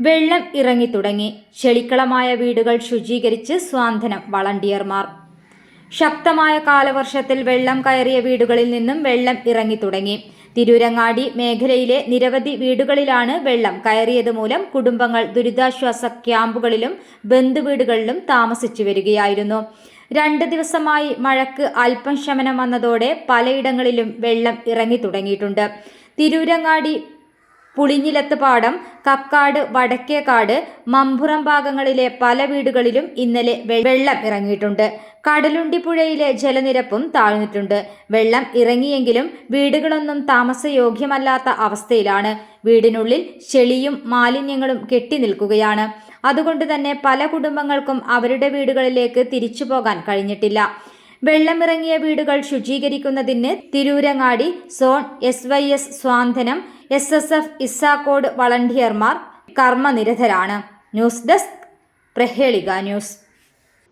വെള്ളം ഇറങ്ങിത്തുടങ്ങി ചെളിക്കളമായ വീടുകൾ ശുചീകരിച്ച് സ്വാന്തനം വളണ്ടിയർമാർ. ശക്തമായ കാലവർഷത്തിൽ വെള്ളം കയറിയ വീടുകളിൽ നിന്നും വെള്ളം ഇറങ്ങിത്തുടങ്ങി തിരൂരങ്ങാടി മേഖലയിലെ നിരവധി വീടുകളിലാണ് വെള്ളം കയറിയത് മൂലം കുടുംബങ്ങൾ ദുരിതാശ്വാസ ക്യാമ്പുകളിലും ബന്ധുവീടുകളിലും താമസിച്ചു വരികയായിരുന്നു. രണ്ട് ദിവസമായി മഴക്ക് അല്പം ശമനം വന്നതോടെ പലയിടങ്ങളിലും വെള്ളം ഇറങ്ങി തുടങ്ങിയിട്ടുണ്ട്. തിരൂരങ്ങാടി പുളിഞ്ഞിലത്ത് പാടം കക്കാട് വടക്കേക്കാട് മമ്പുറം ഭാഗങ്ങളിലെ പല വീടുകളിലും ഇന്നലെ വെള്ളം ഇറങ്ങിയിട്ടുണ്ട്. കടലുണ്ടി പുഴയിലെ ജലനിരപ്പും താഴ്ന്നിട്ടുണ്ട്. വെള്ളം ഇറങ്ങിയെങ്കിലും വീടുകളൊന്നും താമസയോഗ്യമല്ലാത്ത അവസ്ഥയിലാണ്. വീടിനുള്ളിൽ ചെളിയും മാലിന്യങ്ങളും കെട്ടി നിൽക്കുകയാണ്. അതുകൊണ്ട് തന്നെ പല കുടുംബങ്ങൾക്കും അവരുടെ വീടുകളിലേക്ക് തിരിച്ചു പോകാൻ കഴിഞ്ഞിട്ടില്ല. വെള്ളമിറങ്ങിയ വീടുകൾ ശുചീകരിക്കുന്നതിന് Tirurangadi zone S Y S സ്വാന്തനം എസ് എസ് എഫ് ഇസാക്കോട് വളണ്ടിയർമാർ കർമ്മനിരതരാണ്. News desk Prahelika news.